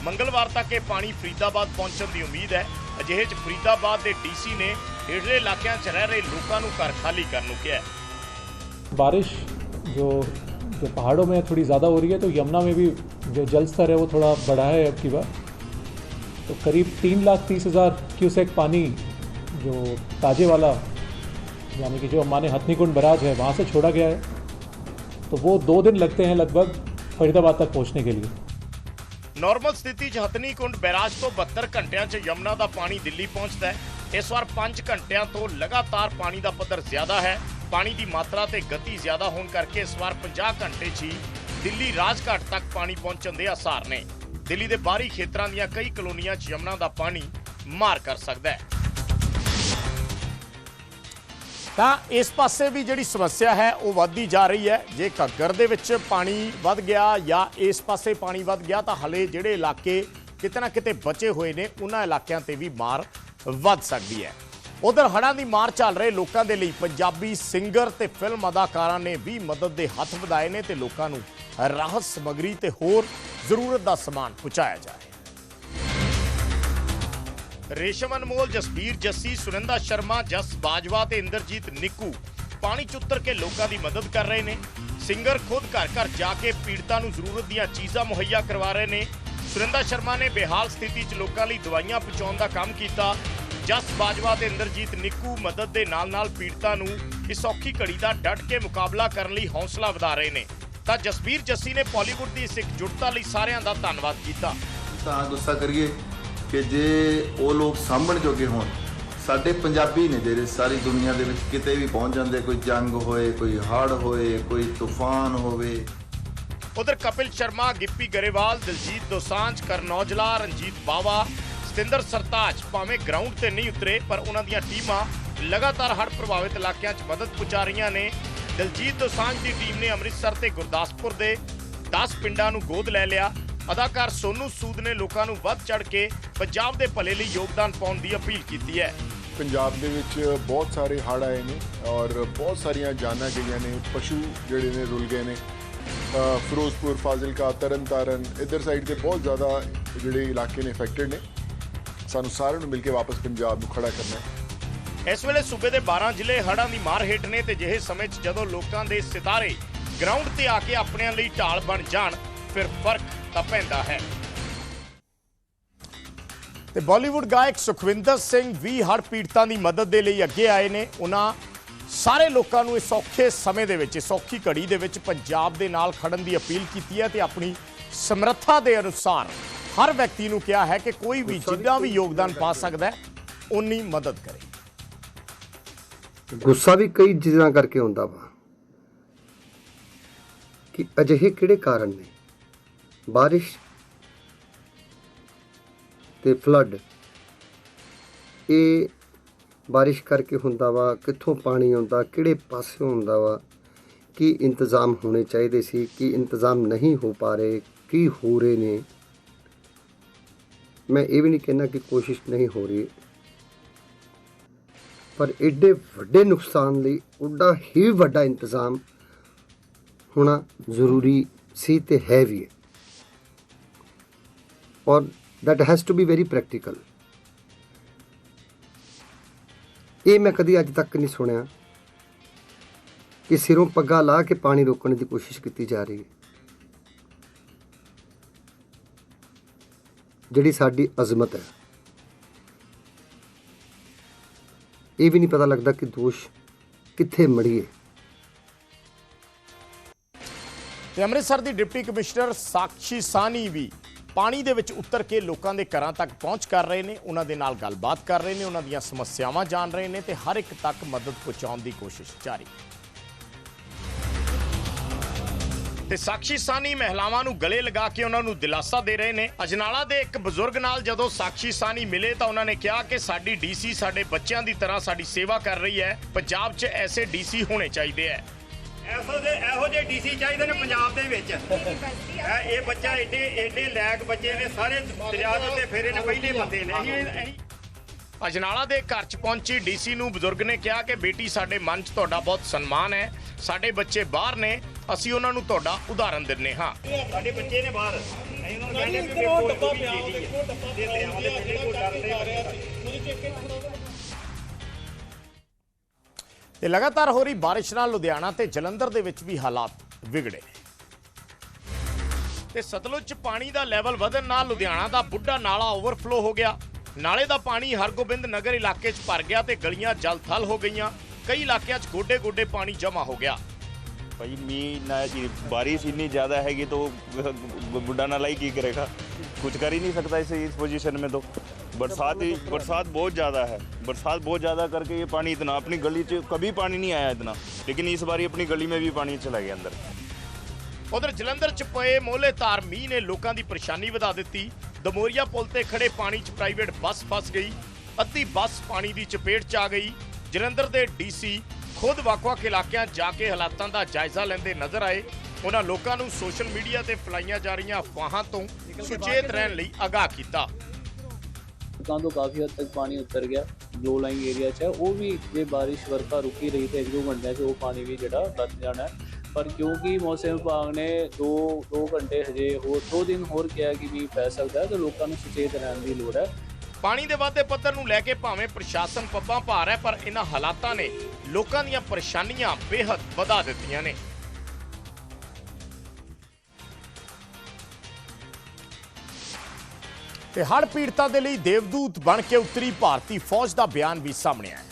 ਮੰਗਲਵਾਰ ਤੱਕ ਇਹ ਪਾਣੀ ਫਰੀਦਾਬਾਦ ਪਹੁੰਚਣ ਦੀ ਉਮੀਦ ਹੈ। ਅਜਿਹੇ 'ਚ ਫਰੀਦਾਬਾਦ ਦੇ ਡੀਸੀ ਨੇ ਹੇਠਲੇ ਇਲਾਕਿਆਂ 'ਚ ਰਹਿ ਰਹੇ ਲੋਕਾਂ ਨੂੰ ਘਰ ਖਾਲੀ ਕਰਨ ਨੂੰ ਕਿਹਾ ਹੈ।
ਬਾਰਿਸ਼ ਜੋ जो पहाड़ों में थोड़ी ज़्यादा हो रही है तो यमुना में भी जो जल स्तर है वो थोड़ा बढ़ा है अब की बार तो करीब तीन लाख तीस हज़ार क्यूसेक पानी जो ताजे वाला यानी कि जो हमारे हथनीकुंड बराज है वहाँ से छोड़ा गया है तो वो दो दिन लगते हैं लगभग फरीदाबाद तक पहुँचने के लिए
ਨਾਰਮਲ ਸਥਿਤੀ 'ਚ ਹਥਨੀ ਕੁੰਡ ਬੈਰਾਜ ਤੋਂ 72 ਘੰਟਿਆਂ 'ਚ ਯਮੁਨਾ ਦਾ ਪਾਣੀ ਦਿੱਲੀ ਪਹੁੰਚਦਾ ਹੈ ਇਸ ਵਾਰ 5 ਘੰਟਿਆਂ ਤੋਂ ਲਗਾਤਾਰ ਪਾਣੀ ਦਾ ਪੱਧਰ ਜ਼ਿਆਦਾ ਹੈ ਪਾਣੀ ਦੀ ਮਾਤਰਾ ਤੇ ਗਤੀ ਜ਼ਿਆਦਾ ਹੋਣ ਕਰਕੇ ਇਸ ਵਾਰ 50 ਘੰਟੇ 'ਚ ਹੀ ਦਿੱਲੀ ਰਾਜਘਾਟ ਤੱਕ ਪਾਣੀ ਪਹੁੰਚਣ ਦੇ ਆਸਾਰ ਨੇ। ਦਿੱਲੀ ਦੇ ਬਾਹਰੀ ਖੇਤਰਾਂ ਦੀਆਂ ਕਈ ਕਲੋਨੀਆਂ 'ਚ ਯਮੁਨਾ ਦਾ ਪਾਣੀ ਮਾਰ ਕਰ ਸਕਦਾ ਹੈ। ਤਾਂ ਇਸ ਪਾਸੇ ਵੀ ਜਿਹੜੀ ਸਮੱਸਿਆ ਹੈ, ਉਹ ਵੱਧਦੀ ਜਾ ਰਹੀ ਹੈ। ਜੇ ਘੱਗਰ ਦੇ ਵਿੱਚ ਪਾਣੀ ਵੱਧ ਗਿਆ ਜਾਂ ਇਸ ਪਾਸੇ ਪਾਣੀ ਵੱਧ ਗਿਆ, ਤਾਂ ਹਲੇ ਜਿਹੜੇ ਇਲਾਕੇ ਕਿਤੇ ਨਾ ਕਿਤੇ ਬਚੇ ਹੋਏ ਨੇ, ਉਹਨਾਂ ਇਲਾਕਿਆਂ ਤੇ ਵੀ ਮਾਰ ਵੱਧ ਸਕਦੀ ਹੈ। ਉਧਰ ਹੜ੍ਹਾਂ ਦੀ ਮਾਰ ਚੱਲ ਰਹੇ ਲੋਕਾਂ ਦੇ ਲਈ ਪੰਜਾਬੀ ਸਿੰਗਰ ਤੇ ਫਿਲਮ ਅਦਾਕਾਰਾਂ ਨੇ ਵੀ ਮਦਦ ਦੇ ਹੱਥ ਵਧਾਏ ਨੇ ਤੇ ਲੋਕਾਂ ਨੂੰ ਰਾਹਤ ਸਮੱਗਰੀ ਤੇ ਹੋਰ ਜ਼ਰੂਰਤ ਦਾ ਸਮਾਨ ਪਹੁੰਚਾਇਆ ਜਾ ਰਿਹਾ ਰੇਸ਼ਮ ਅਨਮੋਲ, ਜਸਬੀਰ ਜੱਸੀ ਸੁਰਿੰਦਾ ਸ਼ਰਮਾ, ਜਸ ਬਾਜਵਾ ਤੇ ਇੰਦਰਜੀਤ ਨਿੱਕੂ ਪਾਣੀ ਚ ਉਤਰ ਕੇ ਲੋਕਾਂ ਦੀ ਮਦਦ ਕਰ ਰਹੇ ਨੇ। ਸਿੰਗਰ ਖੁਦ ਘਰ ਘਰ ਜਾ ਕੇ ਪੀੜਤਾਂ ਨੂੰ ਜ਼ਰੂਰਤ ਦੀਆਂ ਚੀਜ਼ਾਂ ਮੁਹੱਈਆ ਕਰਵਾ ਰਹੇ ਨੇ। ਸੁਰਿੰਦਾ ਸ਼ਰਮਾ ਨੇ ਬੇਹਾਲ ਸਥਿਤੀ 'ਚ ਲੋਕਾਂ ਲਈ ਦਵਾਈਆਂ ਪਹੁੰਚਾਉਣ ਦਾ ਕੰਮ ਕੀਤਾ। ਜਸ ਬਾਜਵਾ ਤੇ ਇੰਦਰਜੀਤ ਨਿੱਕੂ ਮਦਦ ਦੇ ਨਾਲ-ਨਾਲ ਪੀੜਤਾਂ ਨੂੰ ਇਸ ਔਖੀ ਘੜੀ ਦਾ ਡਟ ਕੇ ਮੁਕਾਬਲਾ ਕਰਨ ਲਈ ਹੌਸਲਾ ਵਧਾ ਰਹੇ ਨੇ। ਤਾਂ ਜਸਬੀਰ ਜੱਸੀ ਨੇ ਪਾਲੀਵੁੱਡ ਦੀ ਇਸ ਇਕਜੁੱਟਤਾ ਲਈ ਸਾਰਿਆਂ ਦਾ ਧੰਨਵਾਦ ਕੀਤਾ।
ਤਾਂ ਗੁੱਸਾ ਕਰੀਏ ਕਿ ਜੇ ਉਹ ਲੋਕ ਸਾਂਭਣ ਜੋਗੇ ਹੋਣ ਸਾਡੇ ਪੰਜਾਬੀ ਨੇ ਜਿਹੜੇ ਸਾਰੀ ਦੁਨੀਆ ਦੇ ਵਿੱਚ ਕਿਤੇ ਵੀ ਪਹੁੰਚ ਜਾਂਦੇ ਕੋਈ ਜੰਗ ਹੋਏ ਕੋਈ ਹੜ੍ਹ ਹੋਏ ਕੋਈ ਤੂਫਾਨ ਹੋਵੇ।
ਉਧਰ ਕਪਿਲ ਸ਼ਰਮਾ ਗਿੱਪੀ ਗਰੇਵਾਲ ਦਿਲਜੀਤ ਦੋਸਾਂਝ ਕਰਨੌਜਲਾ ਰਣਜੀਤ ਬਾਵਾ ਸਤਿੰਦਰ ਸਰਤਾਜ ਭਾਵੇਂ ਗਰਾਊਂਡ ਤੇ ਨਹੀਂ ਉਤਰੇ, ਪਰ ਉਹਨਾਂ ਦੀਆਂ ਟੀਮਾਂ ਲਗਾਤਾਰ ਹੜ੍ਹ ਪ੍ਰਭਾਵਿਤ ਇਲਾਕਿਆਂ 'ਚ ਮਦਦ ਪਹੁੰਚਾ ਰਹੀਆਂ ਨੇ। ਦਲਜੀਤ ਦੋਸਾਂਝ ਦੀ ਟੀਮ ਨੇ ਅੰਮ੍ਰਿਤਸਰ ਤੇ ਗੁਰਦਾਸਪੁਰ ਦੇ 10 ਪਿੰਡਾਂ ਨੂੰ ਗੋਦ ਲੈ ਲਿਆ। ਅਦਾਕਾਰ ਸੋਨੂ ਸੂਦ ਨੇ ਲੋਕਾਂ ਨੂੰ ਵੱਧ ਚੜ ਕੇ ਪੰਜਾਬ ਦੇ ਭਲੇ ਲਈ ਯੋਗਦਾਨ ਪਾਉਣ ਦੀ ਅਪੀਲ ਕੀਤੀ ਹੈ।
ਪੰਜਾਬ ਦੇ ਵਿੱਚ ਬਹੁਤ ਸਾਰੇ ਹੜ੍ਹ ਆਏ ਨੇ ਔਰ ਬਹੁਤ ਸਾਰੀਆਂ ਜਾਨਾਂ ਗਈਆਂ ਨੇ। ਪਸ਼ੂ ਜਿਹੜੇ ਨੇ ਰੁਲ ਗਏ ਨੇ। ਫਿਰੋਜ਼ਪੁਰ, ਫਾਜ਼ਿਲਕਾ, ਤਰਨਤਾਰਨ, ਇਧਰ ਸਾਈਡ ਤੇ ਬਹੁਤ ਜ਼ਿਆਦਾ ਜਿਹੜੇ ਇਲਾਕੇ ਨੇ ਇਫੈਕਟਡ ਨੇ। ਸਾਨੂੰ ਸਾਰਿਆਂ ਨੂੰ ਮਿਲ ਕੇ ਵਾਪਸ ਪੰਜਾਬ ਨੂੰ ਖੜਾ ਕਰਨਾ ਹੈ।
ਇਸ ਵੇਲੇ ਸੂਬੇ ਦੇ 12 ਜ਼ਿਲ੍ਹੇ ਹੜ੍ਹਾਂ ਦੀ ਮਾਰ ਹੇਠ ਨੇ ਤੇ ਜਿਹੇ ਸਮੇਂ 'ਚ ਜਦੋਂ ਲੋਕਾਂ ਦੇ ਸਿਤਾਰੇ ਗਰਾਊਂਡ ਤੇ ਆ ਕੇ ਆਪਣਿਆਂ ਲਈ ਢਾਲ ਬਣ ਜਾਣ ਫਿਰ ਫ਼ਰਕ ਤਾਂ ਪੈਂਦਾ ਹੈ। ਤੇ ਬਾਲੀਵੁੱਡ ਗਾਇਕ ਸੁਖਵਿੰਦਰ ਸਿੰਘ ਵੀ ਹੜ੍ਹ ਪੀੜਤਾਂ ਦੀ ਮਦਦ ਦੇ ਲਈ ਅੱਗੇ ਆਏ ਨੇ। ਉਹਨਾਂ ਸਾਰੇ ਲੋਕਾਂ ਨੂੰ ਇਸ ਔਖੇ ਸਮੇਂ ਦੇ ਵਿੱਚ ਇਸ ਔਖੀ ਘੜੀ ਦੇ ਵਿੱਚ ਪੰਜਾਬ ਦੇ ਨਾਲ ਖੜਨ ਦੀ ਅਪੀਲ ਕੀਤੀ ਹੈ ਤੇ ਆਪਣੀ ਸਮਰੱਥਾ ਦੇ ਅਨੁਸਾਰ ਹਰ ਵਿਅਕਤੀ ਨੂੰ ਕਿਹਾ ਹੈ ਕਿ ਕੋਈ ਵੀ ਜਿੰਨਾ ਵੀ ਯੋਗਦਾਨ ਪਾ ਸਕਦਾ ਹੈ ਉਨੀ ਮਦਦ ਕਰੇ।
ਗੁੱਸਾ ਵੀ ਕਈ ਚੀਜ਼ਾਂ ਕਰਕੇ ਹੁੰਦਾ ਵਾ। ਕਿ ਅਜਿਹੇ ਕਿਹੜੇ ਕਾਰਨ ਨੇ? ਬਾਰਿਸ਼ ਤੇ ਫਲੱਡ ਇਹ ਬਾਰਿਸ਼ ਕਰਕੇ ਹੁੰਦਾ ਵਾ ਕਿੱਥੋਂ ਪਾਣੀ ਆਉਂਦਾ ਕਿਹੜੇ ਪਾਸਿਓਂ ਹੁੰਦਾ ਵਾ ਕੀ ਇੰਤਜ਼ਾਮ ਹੋਣੇ ਚਾਹੀਦੇ ਸੀ ਕੀ ਇੰਤਜ਼ਾਮ ਨਹੀਂ ਹੋ ਪਾ ਰਹੇ ਕੀ ਹੋ ਰਹੇ ਨੇ। ਮੈਂ ਇਹ ਵੀ ਨਹੀਂ ਕਹਿੰਦਾ ਕਿ ਕੋਸ਼ਿਸ਼ ਨਹੀਂ ਹੋ ਰਹੀ, ਪਰ ਐਡੇ ਵੱਡੇ ਨੁਕਸਾਨ ਲਈ ਉੱਡਾ ਹੀ ਵੱਡਾ ਇੰਤਜ਼ਾਮ ਹੋਣਾ ਜ਼ਰੂਰੀ ਸੀ ਤੇ ਹੈ ਵੀ ਹੈ। ਔਰ that has to be very practical ਇਹ ਮੈਂ ਕਦੀ ਅੱਜ ਤੱਕ ਨਹੀਂ ਸੁਣਿਆ ਕਿ ਸਿਰੋਂ ਪੱਗਾ ਲਾ ਕੇ ਪਾਣੀ ਰੋਕਣ ਦੀ ਕੋਸ਼ਿਸ਼ ਕੀਤੀ ਜਾ ਰਹੀ ਹੈ। ਜਿਹੜੀ ਸਾਡੀ ਅਜ਼ਮਤ ਹੈ। ਇਹ ਵੀ ਨਹੀਂ ਪਤਾ ਲੱਗਦਾ ਕਿ ਦੋਸ਼ ਕਿੱਥੇ ਮੜੀਏ।
ਤੇ ਅੰਮ੍ਰਿਤਸਰ ਦੀ ਡਿਪਟੀ ਕਮਿਸ਼ਨਰ ਸਾਕਸ਼ੀ ਸਾਨੀ ਵੀ ਪਾਣੀ ਦੇ ਵਿੱਚ ਉਤਰ ਕੇ ਲੋਕਾਂ ਦੇ ਘਰਾਂ ਤੱਕ ਪਹੁੰਚ ਕਰ ਰਹੇ ਨੇ। ਉਹਨਾਂ ਦੇ ਨਾਲ ਗੱਲਬਾਤ ਕਰ ਰਹੇ ਨੇ, ਉਹਨਾਂ ਦੀਆਂ ਸਮੱਸਿਆਵਾਂ ਜਾਣ ਰਹੇ ਨੇ ਤੇ ਹਰ ਇੱਕ ਤੱਕ ਮਦਦ ਪਹੁੰਚਾਉਣ ਦੀ ਕੋਸ਼ਿਸ਼ ਜਾਰੀ। ਤੇ ਸਾਕਸ਼ੀ ਸਾਨੀ ਮਹਿਲਾਵਾਂ ਨੂੰ ਗਲੇ ਲਗਾ ਕੇ ਉਹਨਾਂ ਨੂੰ ਦਿਲਾਸਾ ਦੇ ਰਹੇ ਨੇ। ਅਜਨਾਲਾ ਦੇ ਇੱਕ ਬਜ਼ੁਰਗ ਨਾਲ ਜਦੋਂ ਸਾਕਸ਼ੀ ਸਾਨੀ ਮਿਲੇ ਤਾਂ ਉਹਨਾਂ ਨੇ ਕਿਹਾ ਕਿ ਸਾਡੀ ਡੀਸੀ ਸਾਡੇ ਬੱਚਿਆਂ ਦੀ ਤਰ੍ਹਾਂ ਸਾਡੀ ਸੇਵਾ ਕਰ ਰਹੀ ਹੈ। ਪੰਜਾਬ 'ਚ ਐਸੇ ਡੀਸੀ ਹੋਣੇ ਚਾਹੀਦੇ ਹੈ।
ਐਸੋ ਦੇ ਇਹੋ ਜਿਹੇ ਡੀਸੀ ਚਾਹੀਦੇ ਨੇ ਪੰਜਾਬ ਦੇ ਵਿੱਚ। ਇਹ ਇਹ ਬੱਚਾ ਏਡੇ ਏਡੇ ਲੈਕ ਬੱਚੇ ਨੇ ਸਾਰੇ ਦਰਿਆ ਦੇ ਉੱਤੇ ਫੇਰੇ ਨੇ ਪਹਿਲੇ ਬੰਦੇ ਨੇ।
ਅਜਨਾਲਾ ਦੇ ਘਰ 'ਚ ਪਹੁੰਚੀ ਡੀਸੀ ਨੂੰ ਬਜ਼ੁਰਗ ਨੇ ਕਿਹਾ ਕਿ ਬੇਟੀ ਸਾਡੇ ਮਨ 'ਚ ਤੁਹਾਡਾ ਬਹੁਤ ਸਨਮਾਨ ਹੈ। ਸਾਡੇ ਬੱਚੇ ਬਾਹਰ ਨੇ ਅਸੀਂ ਉਹਨਾਂ ਨੂੰ ਤੁਹਾਡਾ ਉਦਾਹਰਨ ਦਿੰਨੇ ਹਾਂ।
ਸਾਡੇ ਬੱਚੇ ਨੇ ਬਾਹਰ। ਅਸੀਂ ਉਹਨਾਂ ਨੂੰ ਕਹਿੰਦੇ ਵੀ ਵੇਖੋ ਡੱਬਾ ਪਿਆ ਵੇਖੋ ਡੱਬਾ ਪਿਆ ਜਿਹੜੇ ਕੋਈ ਡਰਦੇ
ਤੇ ਲਗਾਤਾਰ ਹੋ ਰਹੀ ਬਾਰਿਸ਼ ਨਾਲ ਲੁਧਿਆਣਾ ਤੇ ਜਲੰਧਰ ਦੇ ਵਿੱਚ ਵੀ ਹਾਲਾਤ ਵਿਗੜੇ। ਨੇ ਤੇ ਸਤਲੁਜ 'ਚ ਪਾਣੀ ਦਾ ਲੈਵਲ ਵਧਣ ਨਾਲ ਲੁਧਿਆਣਾ ਦਾ ਬੁੱਢਾ ਨਾਲਾ ਓਵਰਫਲੋ ਹੋ ਗਿਆ। ਨਾਲੇ ਦਾ ਪਾਣੀ ਹਰਗੋਬਿੰਦ ਨਗਰ ਇਲਾਕੇ 'ਚ ਭਰ ਗਿਆ ਤੇ ਗਲੀਆਂ ਜਲ-ਥਲ ਹੋ ਗਈਆਂ। ਕਈ ਇਲਾਕਿਆਂ 'ਚ ਗੋਡੇ-ਗੋਡੇ ਪਾਣੀ ਜਮ੍ਹਾਂ ਹੋ ਗਿਆ
भाई मी ना जी बारिश इतनी ज़्यादा हैगी तो बुढ़ा नाला ही की करेगा कुछ कर ही नहीं सकता इसे इस पोजीशन में तो बरसात ही बरसात बहुत ज़्यादा है बरसात बहुत ज़्यादा करके ये पानी इतना अपनी गली च कभी पानी नहीं आया इतना लेकिन इस बार अपनी गली में भी पानी चला गया अंदर
ਉਧਰ ਜਲੰਧਰ 'ਚ ਪਏ ਮੋਲੇ ਤਾਰ ਮੀਂਹ ਨੇ ਲੋਕਾਂ ਦੀ ਪਰੇਸ਼ਾਨੀ ਵਧਾ ਦਿੱਤੀ ਦਮੋਰੀਆ ਪੁਲ ਤੇ ਖੜੇ ਪਾਣੀ 'ਚ ਪ੍ਰਾਈਵੇਟ ਬੱਸ ਫਸ ਗਈ ਅੱਧੀ ਬੱਸ ਪਾਣੀ ਦੀ ਚਪੇਟ 'ਚ ਆ ਗਈ ਜਲੰਧਰ ਦੇ ਡੀਸੀ ਖੁਦ ਵੱਖ-ਵੱਖ ਇਲਾਕਿਆਂ 'ਚ ਜਾ ਕੇ ਹਾਲਾਤਾਂ ਦਾ ਜਾਇਜ਼ਾ ਲੈਂਦੇ ਨਜ਼ਰ ਆਏ। ਉਹਨਾਂ ਲੋਕਾਂ ਨੂੰ ਸੋਸ਼ਲ ਮੀਡੀਆ ਤੇ ਫੈਲਾਈਆਂ ਜਾ ਰਹੀਆਂ ਅਫਵਾਹਾਂ ਤੋਂ ਸੁਚੇਤ ਰਹਿਣ ਲਈ ਆਗਾਹ ਕੀਤਾ।
ਸੜਕਾਂ ਤੋਂ ਕਾਫੀ ਹੱਦ ਤੱਕ ਪਾਣੀ ਉਤਰ ਗਿਆ। ਜੋ ਲਾਈਨ ਏਰੀਆ 'ਚ ਹੈ, ਉਹ ਵੀ ਜੇ ਬਾਰਿਸ਼ ਵਰਖਾ ਰੁਕੀ ਰਹੀ ਤੇ ਇੱਕ ਦੋ ਘੰਟਿਆਂ 'ਚ ਉਹ ਪਾਣੀ ਵੀ ਜਿਹੜਾ ਲੱਥ ਜਾਣਾ ਪਰ ਕਿਉਂਕਿ ਮੌਸਮ ਵਿਭਾਗ ਨੇ 2 2 ਘੰਟੇ ਹਜੇ ਹੋਰ 2 ਦਿਨ ਹੋਰ ਕਿਹਾ ਕਿ ਵੀ ਪੈ ਸਕਦਾ ਹੈ, ਤਾਂ ਲੋਕਾਂ ਨੂੰ ਸੁਚੇਤ ਰਹਿਣ ਦੀ ਲੋੜ ਹੈ।
ਪਾਣੀ ਦੇ ਵਾਧੇ ਪੱਧਰ ਨੂੰ ਲੈ ਕੇ ਭਾਵੇਂ ਪ੍ਰਸ਼ਾਸਨ ਪੱਬਾਂ ਭਾਰ ਹੈ ਪਰ ਇਹਨਾਂ ਹਾਲਾਤਾਂ ਨੇ ਲੋਕਾਂ ਦੀਆਂ ਪਰੇਸ਼ਾਨੀਆਂ ਬੇਹੱਦ ਵਧਾ ਦਿੱਤੀਆਂ ਨੇ। ਤੇ ਹੜ੍ਹ ਪੀੜਤਾਂ ਦੇ ਲਈ ਦੇਵਦੂਤ ਬਣ ਕੇ ਉਤਰੀ ਭਾਰਤੀ ਫੌਜ ਦਾ ਬਿਆਨ ਵੀ ਸਾਹਮਣੇ ਆਇਆ।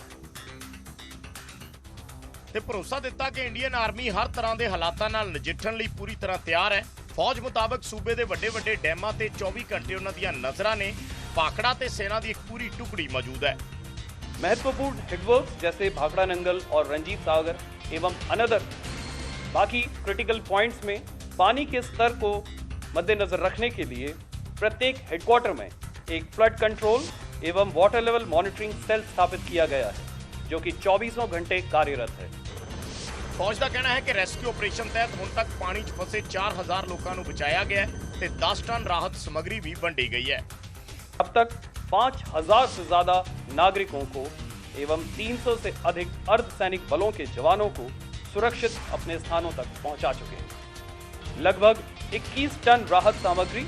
ਤੇ ਭਰੋਸਾ ਦਿੱਤਾ ਕਿ ਇੰਡੀਅਨ ਆਰਮੀ ਹਰ ਤਰ੍ਹਾਂ ਦੇ ਹਾਲਾਤਾਂ ਨਾਲ ਨਜਿੱਠਣ ਲਈ ਪੂਰੀ ਤਰ੍ਹਾਂ ਤਿਆਰ ਹੈ। ਫੌਜ ਮੁਤਾਬਕ ਸੂਬੇ ਦੇ ਵੱਡੇ ਵੱਡੇ ਡੈਮਾਂ ਤੇ 24 ਘੰਟੇ ਉਹਨਾਂ ਦੀਆਂ ਨਜ਼ਰਾਂ ਨੇ ਭਾਖੜਾ ਤੇ ਸੈਨਾ ਦੀ ਇੱਕ ਪੂਰੀ ਟੁਕੜੀ ਮੌਜੂਦ ਹੈ
महत्वपूर्ण हिडवर्क्स जैसे भाखड़ा नंगल और रंजीत सागर एवं अनदर बाकी क्रिटिकल पॉइंट्स में पानी के स्तर को मद्देनजर रखने के लिए प्रत्येक हेडक्वार्टर में एक फ्लड कंट्रोल एवं वाटर लेवल मॉनिटरिंग सेल स्थापित किया गया है जो कि चौबीसों घंटे कार्यरत है
ਫੌਜ ਦਾ ਕਹਿਣਾ ਹੈ ਕਿ ਰੈਸਕਿਊ ਆਪਰੇਸ਼ਨ ਤਹਿਤ ਹੁਣ ਤੱਕ ਪਾਣੀ 'ਚ ਫਸੇ 4000 ਲੋਕਾਂ ਨੂੰ ਬਚਾਇਆ ਗਿਆ ਹੈ ਤੇ 10 ਟਨ ਰਾਹਤ ਸਮੱਗਰੀ ਵੀ ਵੰਡੀ ਗਈ ਹੈ
अब तक 5000 से ज़्यादा नागरिकों को एवं 300 से अधिक अर्धसैनिक बलों के जवानों को सुरक्षित अपने स्थानों तक पहुँचा चुके हैं। लगभग 21 टन राहत सामग्री,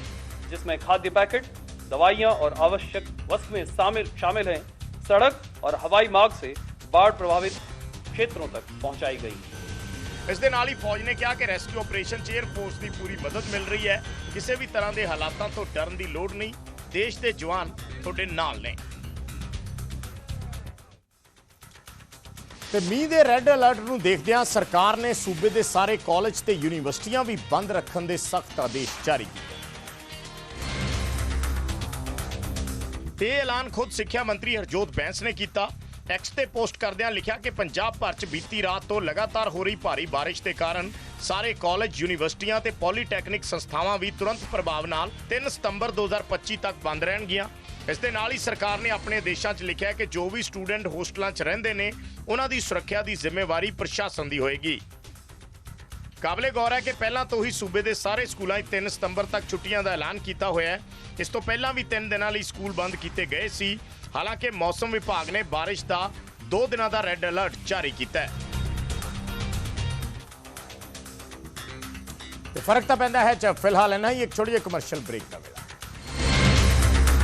जिसमें खाद्य पैकेट, दवाइयाँ और आवश्यक वस्तुएँ शामिल हैं, सड़क और हवाई मार्ग से बाढ़ प्रभावित क्षेत्रों तक पहुंचाई गई।
इस दिन आली फौज ने ਨੇ कि रेस्क्यू ऑपरेशन एयरफोर्स की पूरी मदद मिल रही है। किसी भी तरह के हालातों तो डरन की लड़ नहीं। ਦੇਸ਼ ਦੇ ਜਵਾਨ ਤੁਹਾਡੇ ਨਾਲ ਨੇ। ਤੇ ਮੀਂਹ ਦੇ ਰੈੱਡ ਅਲਰਟ ਨੂੰ ਦੇਖਦਿਆਂ ਸਰਕਾਰ ਨੇ ਸੂਬੇ ਦੇ ਸਾਰੇ ਕਾਲਜ ਤੇ ਯੂਨੀਵਰਸਿਟੀਆਂ ਵੀ ਬੰਦ ਰੱਖਣ ਦੇ ਸਖਤ ਆਦੇਸ਼ ਜਾਰੀ ਕੀਤੇ। ਤੇ ਇਹ ਐਲਾਨ ਖੁਦ ਸਿੱਖਿਆ ਮੰਤਰੀ ਹਰਜੋਤ ਬੈਂਸ ਨੇ ਕੀਤਾ। ਟੈਕਸਟ ਤੇ ਪੋਸਟ ਕਰਦਿਆਂ ਲਿਖਿਆ ਕਿ ਪੰਜਾਬ ਭਰ 'ਚ ਬੀਤੀ ਰਾਤ ਤੋਂ ਲਗਾਤਾਰ ਹੋ ਰਹੀ ਭਾਰੀ ਬਾਰਿਸ਼ ਦੇ ਕਾਰਨ ਸਾਰੇ ਕਾਲਜ ਯੂਨੀਵਰਸਿਟੀਆਂ ਤੇ ਪੋਲੀਟੈਕਨਿਕ ਸੰਸਥਾਵਾਂ ਵੀ ਤੁਰੰਤ ਪ੍ਰਭਾਵ ਨਾਲ 3 ਸਤੰਬਰ 2025 ਤੱਕ ਬੰਦ ਰਹਿਣਗੀਆਂ। ਇਸ ਦੇ ਨਾਲ ਹੀ ਸਰਕਾਰ ਨੇ ਆਪਣੇ ਆਦੇਸ਼ਾਂ 'ਚ ਲਿਖਿਆ ਕਿ ਜੋ ਵੀ ਸਟੂਡੈਂਟ ਹੋਸਟਲਾਂ 'ਚ ਰਹਿੰਦੇ ਨੇ, ਉਹਨਾਂ ਦੀ ਸੁਰੱਖਿਆ ਦੀ ਜ਼ਿੰਮੇਵਾਰੀ ਪ੍ਰਸ਼ਾਸਨ ਦੀ ਹੋਏਗੀ। ਕਾਬਲੇ ਗੌਰ ਹੈ ਕਿ ਪਹਿਲਾਂ ਤੋਂ ਹੀ ਸੂਬੇ ਦੇ ਸਾਰੇ ਸਕੂਲਾਂ 'ਚ 3 ਸਤੰਬਰ ਤੱਕ ਛੁੱਟੀਆਂ ਦਾ ਐਲਾਨ ਕੀਤਾ ਹੋਇਆ ਹੈ। ਇਸ ਤੋਂ ਪਹਿਲਾਂ ਵੀ 3 ਦਿਨਾਂ ਲਈ ਸਕੂਲ ਬੰਦ ਕੀਤੇ ਗਏ ਸੀ। ਹਾਲਾਂਕਿ ਮੌਸਮ ਵਿਭਾਗ ਨੇ ਬਾਰਿਸ਼ ਦਾ 2 ਦਿਨਾਂ ਦਾ ਰੈੱਡ ਅਲਰਟ ਜਾਰੀ ਕੀਤਾ ਹੈ। ਤੇ ਫ਼ਰਕ ਤਾਂ ਪੈਂਦਾ ਹੈ, ਚ ਫਿਲਹਾਲ ਇਹਨਾਂ ਹੀ, ਇੱਕ ਛੋਟੀ ਜਿਹੀ ਕਮਰਸ਼ੀਅਲ ਬ੍ਰੇਕ ਦਾ